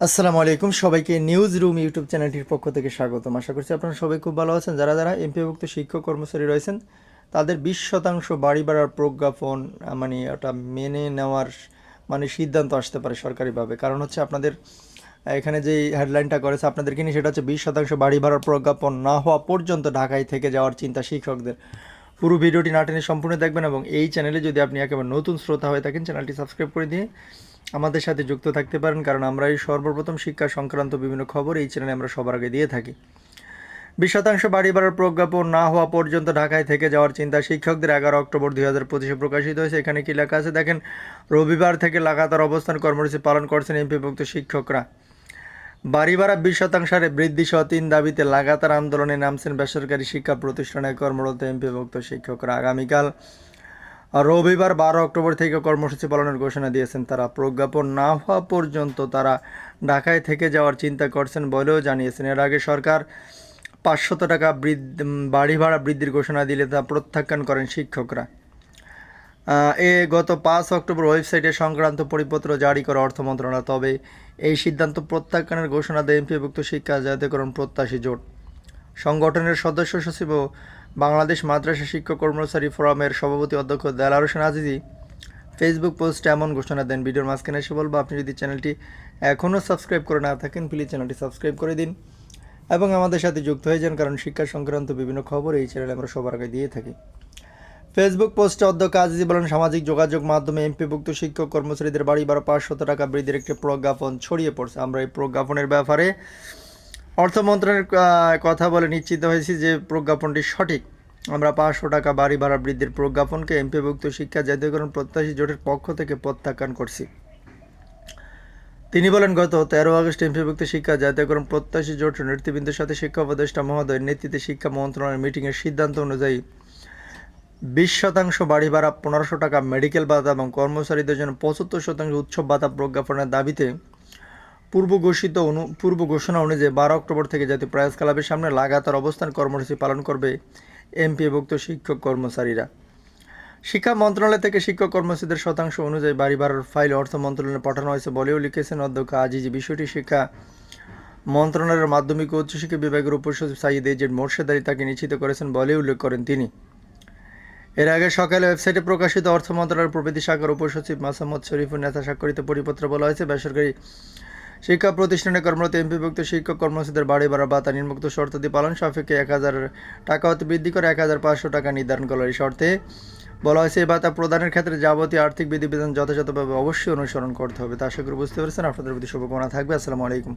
আসসালামু আলাইকুম। সবাইকে নিউজ রুম ইউটিউব চ্যানেলটির পক্ষ থেকে স্বাগতম। আশা করছি আপনারা সবাই খুব ভালো আছেন। যারা যারা এমপিভুক্ত শিক্ষক কর্মচারী রয়েছেন, তাদের বিশ শতাংশ বাড়ি বাড়ার প্রজ্ঞাপন মানে ওটা মেনে নেওয়ার মানে সিদ্ধান্ত আসতে পারে সরকারিভাবে। কারণ হচ্ছে আপনাদের এখানে যে হেডলাইনটা করেছে আপনাদেরকে নিয়ে, সেটা হচ্ছে বিশ শতাংশ বাড়ি ভাড়ার প্রজ্ঞাপন না হওয়া পর্যন্ত ঢাকায় থেকে যাওয়ার চিন্তা শিক্ষকদের। পুরো ভিডিওটি না টেনে সম্পূর্ণ দেখবেন এবং এই চ্যানেলে যদি আপনি একেবারে নতুন শ্রোতা হয়ে থাকেন, চ্যানেলটি সাবস্ক্রাইব করে দিয়ে আমাদের সাথে যুক্ত থাকতে পারেন, কারণ আমরা এই সর্বপ্রথম শিক্ষা সংক্রান্ত বিভিন্ন খবর এই চ্যানেলে আমরা সবার আগে দিয়ে থাকি। বিশ শতাংশ বাড়ি বাড়ার প্রজ্ঞাপন না হওয়া পর্যন্ত ঢাকায় থেকে যাওয়ার চিন্তা শিক্ষকদের। এগারো অক্টোবর দুই হাজার পঁচিশে প্রকাশিত হয়েছে। এখানে কি লেখা আছে? দেখেন, রবিবার থেকে লাগাতার অবস্থান কর্মসূচি পালন করছেন এমপিভুক্ত শিক্ষকরা। বাড়ি ভাড়া বিশ শতাংশ বৃদ্ধি সহ তিন দাবিতে লাগাতার আন্দোলনে নামছেন বেসরকারি শিক্ষা প্রতিষ্ঠানে কর্মরত এমপিভুক্ত শিক্ষকরা। আগামীকাল রবিবার বারো অক্টোবর থেকে কর্মসূচি পালনের ঘোষণা দিয়েছেন তারা। প্রজ্ঞাপন না হওয়া পর্যন্ত তারা ঢাকায় থেকে যাওয়ার চিন্তা করছেন বলেও জানিয়েছেন। এর আগে সরকার পাঁচশত টাকা বাড়ি ভাড়া বৃদ্ধির ঘোষণা দিলে তা প্রত্যাখ্যান করেন শিক্ষকরা। এ গত পাঁচ অক্টোবর ওয়েবসাইটে সংক্রান্ত পরিপত্র জারি করে অর্থ মন্ত্রণালয়, তবে এই সিদ্ধান্ত প্রত্যাখ্যানের ঘোষণা দেয় এমপিভুক্ত শিক্ষা জাতীয়করণ প্রত্যাশী জোট। সংগঠনের সদস্য সচিব বাংলাদেশ মাদ্রাসা শিক্ষক কর্মচারী ফোরামের সভাপতি অধ্যক্ষ দেলার হোসেন আজিজি ফেসবুক পোস্টে এমন ঘোষণা দেন। ভিডিওর মাঝখানে এসে বলব, আপনি যদি চ্যানেলটি এখনও সাবস্ক্রাইব করে না থাকেন প্লিজ চ্যানেলটি সাবস্ক্রাইব করে দিন এবং আমাদের সাথে যুক্ত হয়ে যান, কারণ শিক্ষা সংক্রান্ত বিভিন্ন খবর এই চ্যানেলে আমরা সবার আগে দিয়ে থাকি। ফেসবুক পোস্টে অধ্যক্ষ আজিজি বলেন, সামাজিক যোগাযোগ মাধ্যমে এমপিভুক্ত শিক্ষক কর্মচারীদের বাড়ি বারো পাঁচশত টাকা বৃদ্ধির একটি প্রজ্ঞাপন ছড়িয়ে পড়ছে। আমরা এই প্রজ্ঞাপনের ব্যাপারে অর্থ মন্ত্রণালয়ের আহ, কথা বলে নিশ্চিত হয়েছি যে প্রজ্ঞাপনটি সঠিক। আমরা পাঁচশো টাকা বাড়ি ভাড়া বৃদ্ধির প্রজ্ঞাপনকে এমপিভুক্ত শিক্ষা জাতীয়করণ প্রত্যাশী জোটের পক্ষ থেকে প্রত্যাখ্যান করছি। তিনি বলেন গত তেরো আগস্ট এমপিভুক্ত শিক্ষা জাতীয়করণ প্রত্যাশী জোট নেতৃবৃন্দের সাথে শিক্ষা উপদেষ্টা মহোদয়ের নেতৃত্বে শিক্ষা মন্ত্রণালয়ের মিটিংয়ের সিদ্ধান্ত অনুযায়ী বিশ শতাংশ বাড়ি ভাড়া পনেরোশো টাকা মেডিকেল ভাতা এবং কর্মচারীদের জন্য পঁচাত্তর শতাংশ উৎসব ভাতা প্রজ্ঞাপনের দাবিতে পূর্ব ঘোষিত অনু পূর্ব ঘোষণা অনুযায়ী বারো অক্টোবর থেকে জাতীয় প্রেস ক্লাবের সামনে লাগাতার অবস্থান কর্মসূচি পালন করবে এমপিভুক্ত শিক্ষক কর্মচারীরা। শিক্ষা মন্ত্রণালয় থেকে শিক্ষক কর্মচারীদের শতাংশ অনুযায়ী বাড়ি ভাড়ার ফাইল অর্থ মন্ত্রণালয়ে পাঠানো হয়েছে বলেও লিখেছেন অধ্যক্ষ আজিজি। বিষয়টি শিক্ষা মন্ত্রণালয়ের মাধ্যমিক ও উচ্চশিক্ষা বিভাগের উপসচিব সাইদ এজেড মোর্শেদ আলী তাকে নিশ্চিত করেছেন বলে উল্লেখ করেন তিনি। এর আগে সকালে ওয়েবসাইটে প্রকাশিত অর্থ মন্ত্রণালয়ের প্রবৃদ্ধি শাখার উপসচিব মাসামত শরীফুল নেতা স্বাক্ষরিত পরিপত্র বলা হয়েছে, বেসরকারি শিক্ষা প্রতিষ্ঠানে কর্মরত এমপিভুক্ত শিক্ষক কর্মচারীদের বাড়ি ভাড়া ভাতা শর্ত শর্তাদি পালন সাপেক্ষে এক হাজার টাকা হতে বৃদ্ধি করে এক হাজার পাঁচশো টাকা নির্ধারণ করার এই শর্তে বলা হয়েছে, এই ভাতা প্রদানের ক্ষেত্রে যাবতীয় আর্থিক বিধিবিধান যথাযথভাবে অবশ্যই অনুসরণ করতে হবে। তা আশা করি বুঝতে পেরেছেন। আপনাদের প্রতি শুভকামনা থাকবে। আসসালামু আলাইকুম।